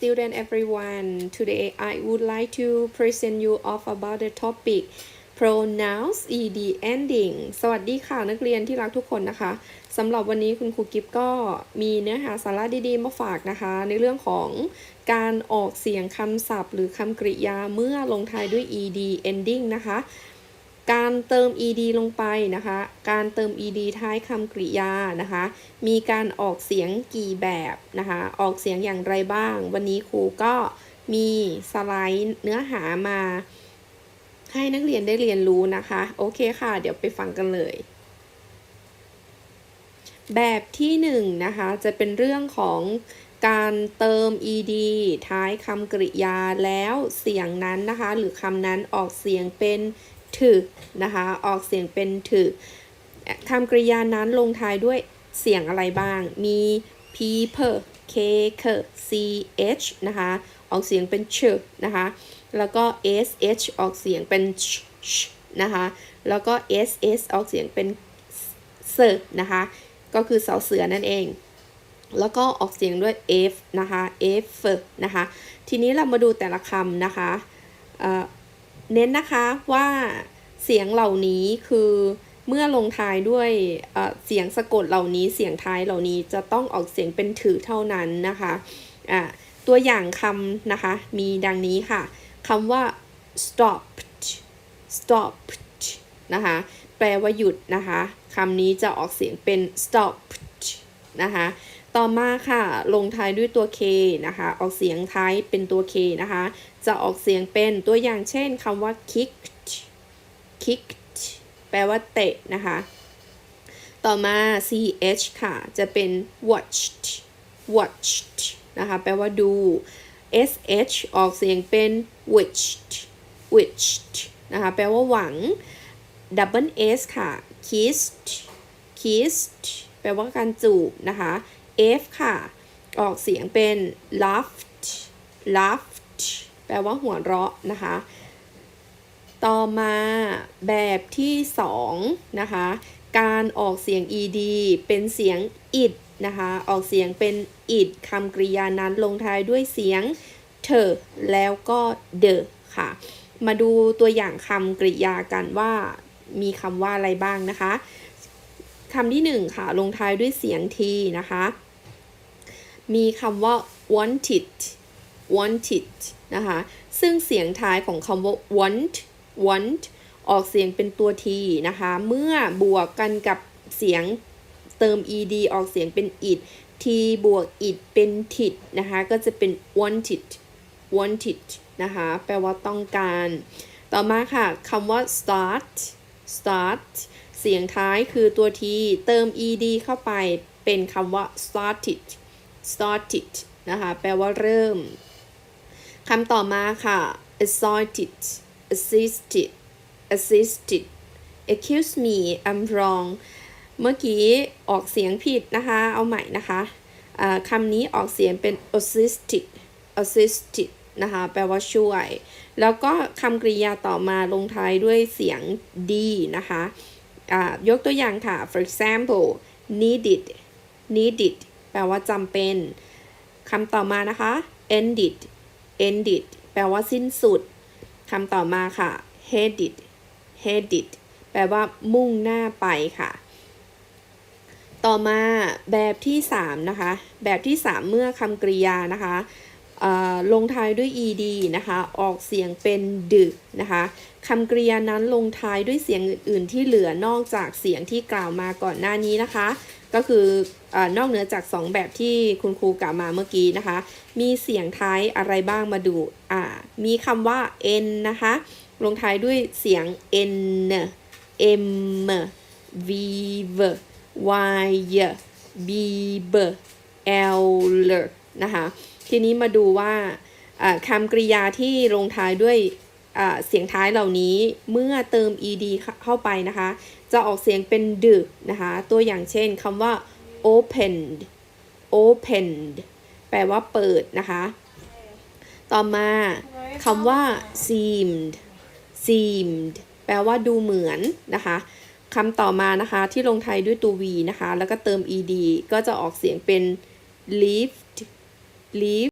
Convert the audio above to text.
student everyone. Today I would like to present you off about the topic pronouns ed ending สวัสดีค่ะนักเรียนที่รักทุกคนนะคะสำหรับวันนี้คุณครูกิฟก็มีเนื้อหาสาระดีๆมาฝากนะคะ ในเรื่องของการออกเสียงคำศัพท์ หรือคำกริยาเมื่อลงท้ายด้วย ed ending นะคะ การเติม ed ลงไปนะคะ การเติม ed ท้ายคำกริยานะคะ มีการออกเสียงกี่แบบนะคะ ออกเสียงอย่างไรบ้าง วันนี้ครูก็มีสไลด์เนื้อหามา ให้นักเรียนได้เรียนรู้นะคะ โอเคค่ะ เดี๋ยวไปฟังกันเลย แบบที่1นนะคะ จะเป็นเรื่องของการเติม ed ท้ายคำกริยาแล้วเสียงนั้นนะคะ หรือคำนั้นออกเสียงเป็น ถึกนะคะ ออกเสียงเป็นถึกคำกริยานั้นลงท้ายด้วยเสียงอะไรบ้าง มี people cake ch นะคะ ออกเสียงเป็นชนะคะ แล้วก็ sh ออกเสียงเป็น sh นะคะ แล้วก็ ss ออกเสียงเป็น s นะคะ ก็คือเสาเสือนั่นเอง แล้วก็ออกเสียงด้วย f นะคะ f นะคะ ทีนี้เรามาดูแต่ละคำนะคะ เน้นนะคะว่าเสียงเหล่านี้คือเมื่อลงท้ายด้วยเสียงสะกดเหล่านี้เสียงท้ายเหล่านี้จะต้องออกเสียงเป็นถือเท่านั้นนะคะะตัวอย่างคำนะคะ มีดังนี้ค่ะคำว่า stop stop นะคะ แปลว่าหยุดนะคะคำนี้จะออกเสียงเป็น stop นะคะ ต่อมาค่ะ ลงท้ายด้วยตัว k นะคะ ออกเสียงท้ายเป็นตัว k นะคะ จะออกเสียงเป็นตัวอย่างเช่นคำว่า kicked kicked แปลว่าเตะนะคะ ต่อมา ch ค่ะ จะเป็น watched watched นะคะ แปลว่าดู sh ออกเสียงเป็น wished wished นะคะ แปลว่าหวัง double s ค่ะ kissed kissed แปลว่าการจูบนะคะ f ค่ะ ออกเสียงเป็น laughed laughed แปลว่าหัวเราะนะคะ ต่อมาแบบที่2นะคะ การออกเสียง ed เป็นเสียง it นะคะ ออกเสียงเป็น it คำกริยานั้นลงท้ายด้วยเสียงเธอแล้วก็ the ค่ะ มาดูตัวอย่างคำกริยากันว่ามีคำว่าอะไรบ้างนะคะคำที่1ค่ะลงท้ายด้วยเสียง t นะคะ มีคำว่า wanted wanted นะคะ ซึ่งเสียงท้ายของคำว่า want want ออกเสียงเป็นตัว t นะคะ เมื่อบวกกันกับเสียงเติม ed ออกเสียงเป็น it t บวก it เป็น tit นะคะ ก็จะเป็น wanted wanted นะคะ แปลว่าต้องการ ต่อมาค่ะคำว่า start start เสียงท้ายคือตัว t เติม ed เข้าไปเป็นคำว่า started started นะคะ แปลว่าเริ่มคำต่อมาค่ะ assaulted assisted assisted excuse me I'm wrong เมื่อกี้ออกเสียงผิดนะคะ เอาใหม่นะคะะคำนี้ออกเสียงเป็น assisted assisted นะคะ แปลว่าช่วย แล้วก็คำกริยาต่อมาลงท้ายด้วยเสียง d นะคะ ยกตัวอย่างค่ะ for example needed needed แปลว่าจำเป็นคำต่อมานะคะ ended ended แปลว่าสิ้นสุดคำต่อมาค่ะ headed headed แปลว่ามุ่งหน้าไปค่ะ ต่อมาแบบที่ 3 นะคะ แบบที่ 3 เมื่อคำกริยานะคะลงท้ายด้วย ed นะคะ ออกเสียงเป็นดึกนะคะคำกริยานั้นลงท้ายด้วยเสียงอื่น ๆ ที่เหลือนอกจากเสียงที่กล่าวมาก่อนหน้านี้นะคะ ก็คืออนอกเหนือจาก 2 แบบที่คุณครูกล่าวมาเมื่อกี้นะคะ มีเสียงท้ายอะไรบ้างมาดูอ่ามีคำว่า n นะคะ ลงท้ายด้วยเสียง n m v v y b b l l นะคะ ทีนี้มาดูว่าคำกริยาที่ลงท้ายด้วย เสียงท้ายเหล่านี้เมื่อเติม ed เข้าไปนะคะ จะออกเสียงเป็นดึกนะคะ ตัวอย่างเช่นคำว่า opened opened แปลว่าเปิดนะคะ ต่อมาคำว่า seemed seemed แปลว่าดูเหมือนนะคะคำต่อมานะคะที่ลงท้ายด้วยตัว v นะคะ แล้วก็เติม ed ก็จะออกเสียงเป็น lived leave